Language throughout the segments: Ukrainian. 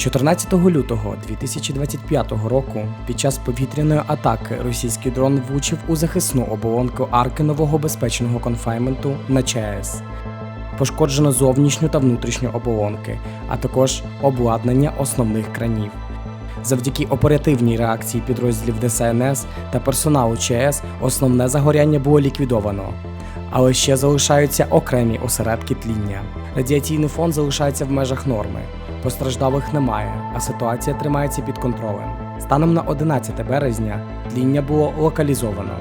14 лютого 2025 року під час повітряної атаки російський дрон влучив у захисну оболонку арки нового безпечного конфайменту на ЧАЕС. Пошкоджено зовнішню та внутрішню оболонки, а також обладнання основних кранів. Завдяки оперативній реакції підрозділів ДСНС та персоналу ЧАЕС основне загоряння було ліквідовано. Але ще залишаються окремі осередки тління. Радіаційний фон залишається в межах норми. Постраждалих немає, а ситуація тримається під контролем. Станом на 11 березня тління було локалізовано.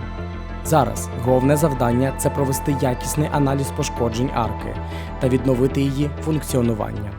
Зараз головне завдання це провести якісний аналіз пошкоджень арки та відновити її функціонування.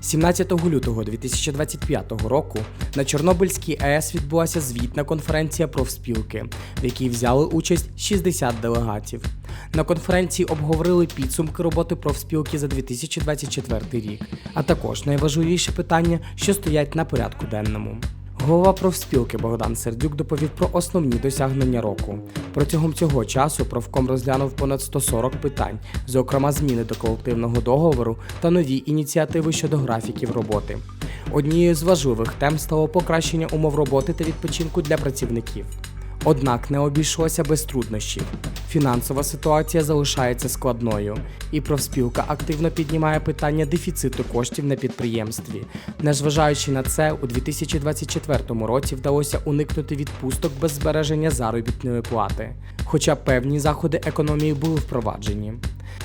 17 лютого 2025 року на Чорнобильській АЕС відбулася звітна конференція профспілки, в якій взяли участь 60 делегатів. На конференції обговорили підсумки роботи профспілки за 2024 рік, а також найважливіші питання, що стоять на порядку денному. Голова профспілки Богдан Сердюк доповів про основні досягнення року. Протягом цього часу профком розглянув понад 140 питань, зокрема зміни до колективного договору та нові ініціативи щодо графіків роботи. Однією з важливих тем стало покращення умов роботи та відпочинку для працівників. Однак не обійшлося без труднощів. Фінансова ситуація залишається складною, і профспілка активно піднімає питання дефіциту коштів на підприємстві. Незважаючи на це, у 2024 році вдалося уникнути відпусток без збереження заробітної плати, хоча певні заходи економії були впроваджені.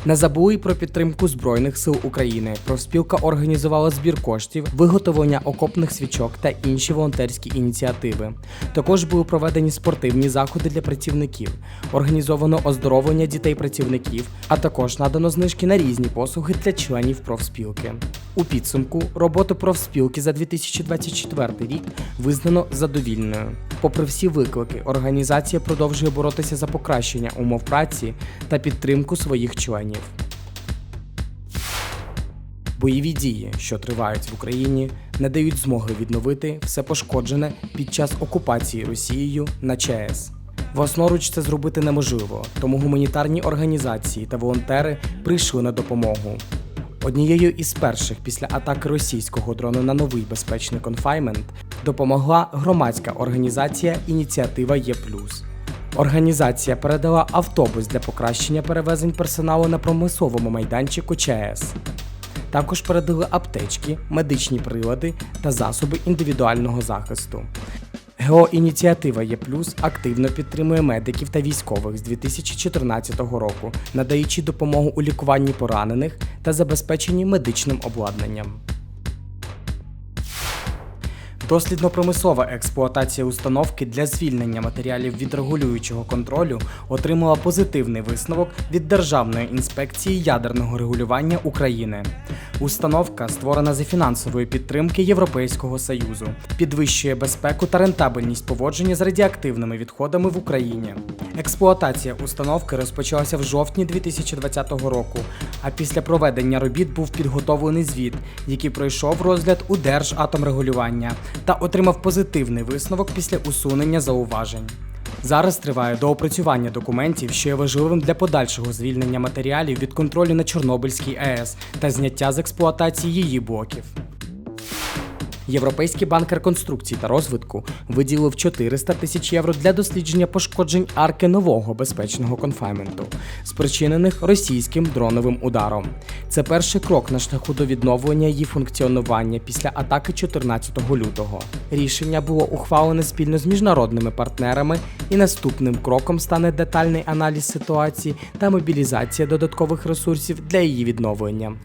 Не забули про підтримку Збройних сил України. Профспілка організувала збір коштів, виготовлення окопних свічок та інші волонтерські ініціативи. Також були проведені спортивні заходи для працівників, організовано оздоровлення дітей працівників, а також надано знижки на різні послуги для членів профспілки. У підсумку роботу профспілки за 2024 рік визнано задовільною. Попри всі виклики, організація продовжує боротися за покращення умов праці та підтримку своїх членів. Бойові дії, що тривають в Україні, не дають змоги відновити все пошкоджене під час окупації Росією на ЧАЕС. Власноруч це зробити неможливо, тому гуманітарні організації та волонтери прийшли на допомогу. Однією із перших після атаки російського дрону на новий безпечний конфаймент допомогла громадська організація Ініціатива Є Організація передала автобус для покращення перевезень персоналу на промисловому майданчику ЧАЕС. Також передали аптечки, медичні прилади та засоби індивідуального захисту. Геоініціатива Є активно підтримує медиків та військових з 2014 року, надаючи допомогу у лікуванні поранених та забезпеченні медичним обладнанням. Дослідно-промислова експлуатація установки для звільнення матеріалів від регулюючого контролю отримала позитивний висновок від Державної інспекції ядерного регулювання України. Установка створена за фінансової підтримки Європейського Союзу, підвищує безпеку та рентабельність поводження з радіоактивними відходами в Україні. Експлуатація установки розпочалася в жовтні 2020 року, а після проведення робіт був підготовлений звіт, який пройшов розгляд у Держатомрегулювання та отримав позитивний висновок після усунення зауважень. Зараз триває доопрацювання документів, що є важливим для подальшого звільнення матеріалів від контролю на Чорнобильській АЕС та зняття з експлуатації її блоків. Європейський банк реконструкції та розвитку виділив 400 тисяч євро для дослідження пошкоджень арки нового безпечного конфайменту, спричинених російським дроновим ударом. Це перший крок на шляху до відновлення її функціонування після атаки 14 лютого. Рішення було ухвалене спільно з міжнародними партнерами, і наступним кроком стане детальний аналіз ситуації та мобілізація додаткових ресурсів для її відновлення.